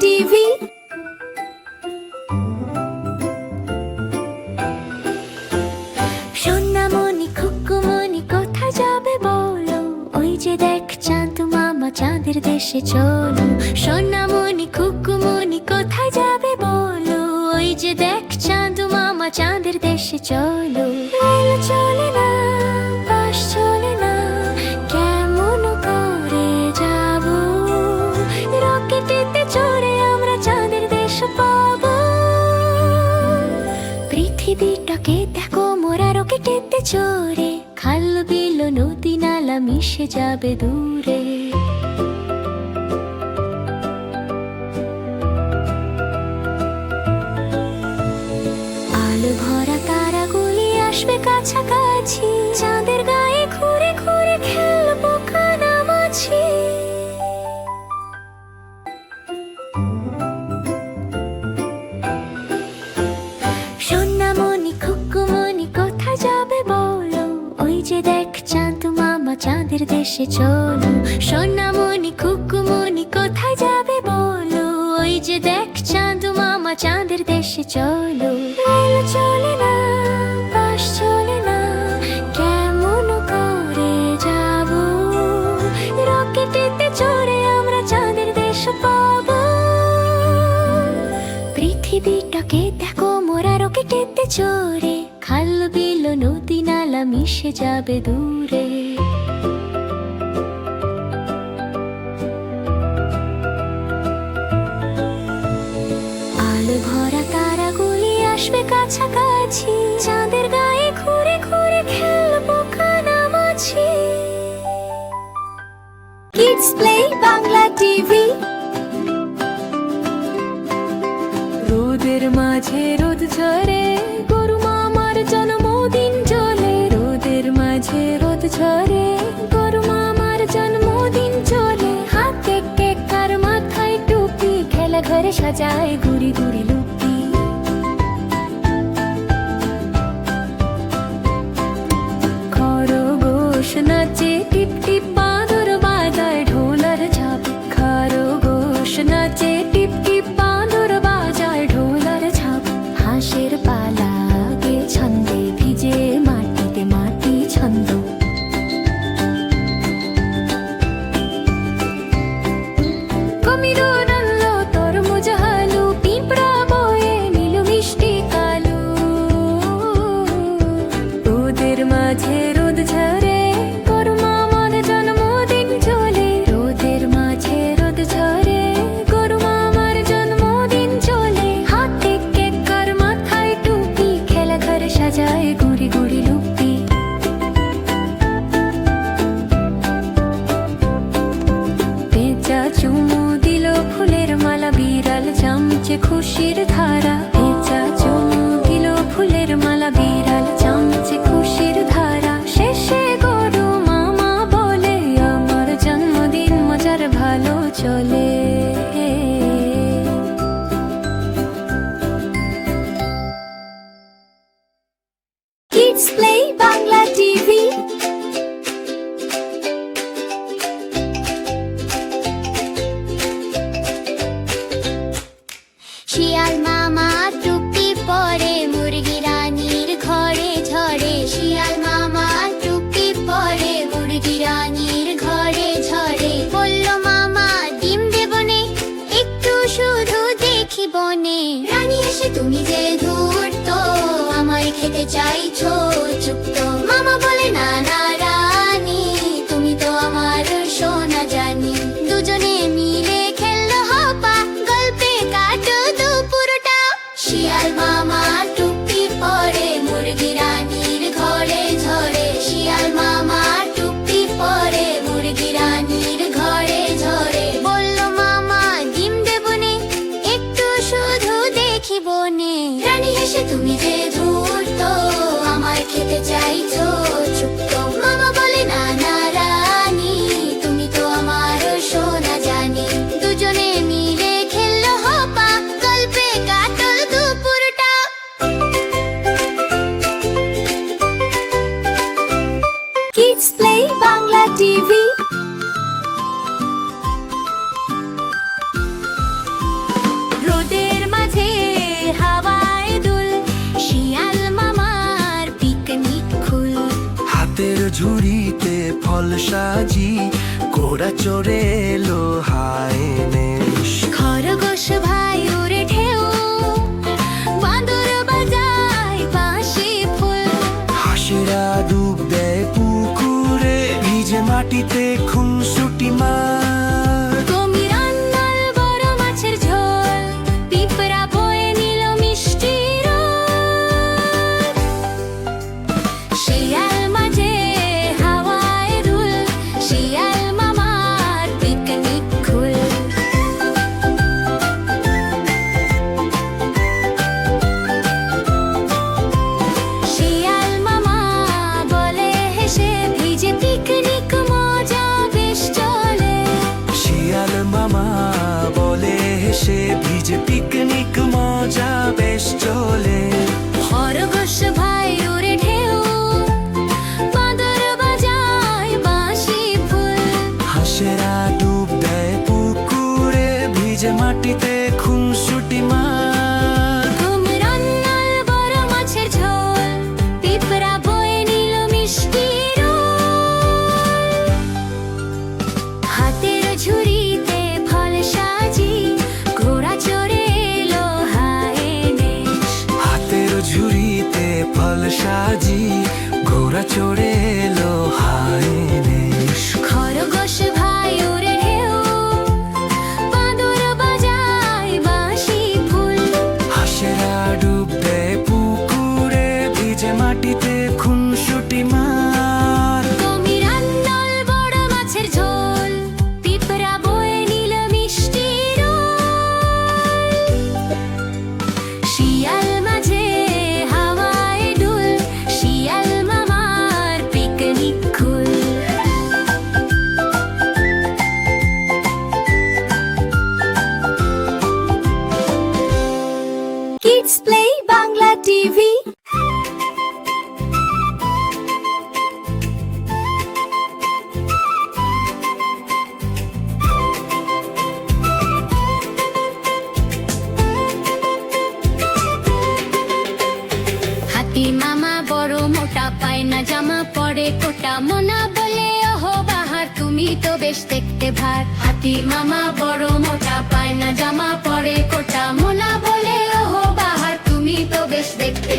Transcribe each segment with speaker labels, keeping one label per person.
Speaker 1: TV. সোনামণি, খুকুমণি কোথায় যাবে বলো? ওই যে দেখ চাঁদ মামা, চাঁদের দেশে চলো। সোনামণি, খুকুমণি, কোথায় যাবে বলো? ওই যে দেখ চাঁদ মামা, চাঁদের দেশে চলে। পৃথিবীটাকে দেখো মোরা রকেটেতে চড়ে, খাল বিল নদী নালা মিশে যাবে দূরে। আলো ভরা তারাগুলি আসবে কাছাকাছি চাঁদের চলো। রেল চলে না, বাস চলে না, কেমন করে যাব? রকেটেতে চড়ে আমরা চাঁদের দেশ পাবো। পৃথিবীটাকে দেখো মোরা রকেটেতে চড়ে, খাল বিল, নদী নালা মিশে যাবে দূরে। কাছাকাছি। চাঁদের গায়ে ঘুরে ঘুরে খেলব কানামাছি। Kids play Bangla TV. রোদের মাঝে রোদ ঝরে, গরু মামার জন্মদিন চলে। রোদের মাঝে রোদ ঝরে, গরু মামার জন্মদিন চলে। হাতে কেক আর মাথায় টুপি খেলা ঘরে সাজায় গুড়ি গুড়ি সাজায় গুড়ি গুড়ি লুপ্তি পেঁচা চুমু দিল ফুলের মালা বিড়াল চামচে খুশির
Speaker 2: তুমি যে ধূর্ত, আমায় খেতে চাইছো মামা বলে, না না, রানী, তুমি তো আমার সোনা জানি। দুজনে মিলে খেললো হপা, গল্পে কাটো দুপুরটা শিয়াল মামা
Speaker 1: টিভি। মাঝে শিয়াল মামার পিকনিক হাতের ঝুড়িতে ফল সাজি ঘোড়া চড়ে এলো
Speaker 3: হায় পিকনিক মজা বেশ চলে।
Speaker 1: খরগোশ ভাই উড়ে ঢেউ বাঁদর বাজায় বাঁশি ফুল।
Speaker 3: হাসেরা ডুব দেয় পুকুরে ভিজে মাটিতে
Speaker 1: 조리 কোটা মোনা বলে বাহার, তুমি তো বেশ দেখতে ভার। হাতি মামা বড় মোটা পায় না জামা পরে কোটা মোনা বলে বাহার, তুমি তো বেশ দেখতে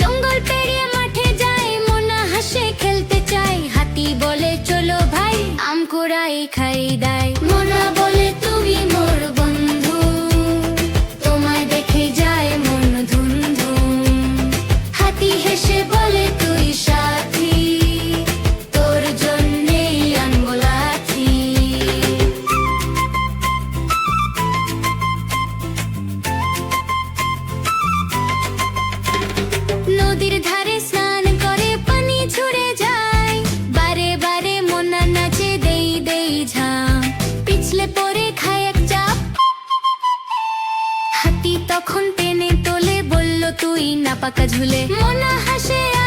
Speaker 1: জঙ্গল পেরিয়ে মাঠে যায়, মোনা হাসে, খেলতে চায়। হাতি বলে, চলো ভাই আমকুরাই খাই দেয় মোনা বলে পাবি না পাকা ঝুলে। মনে হাসে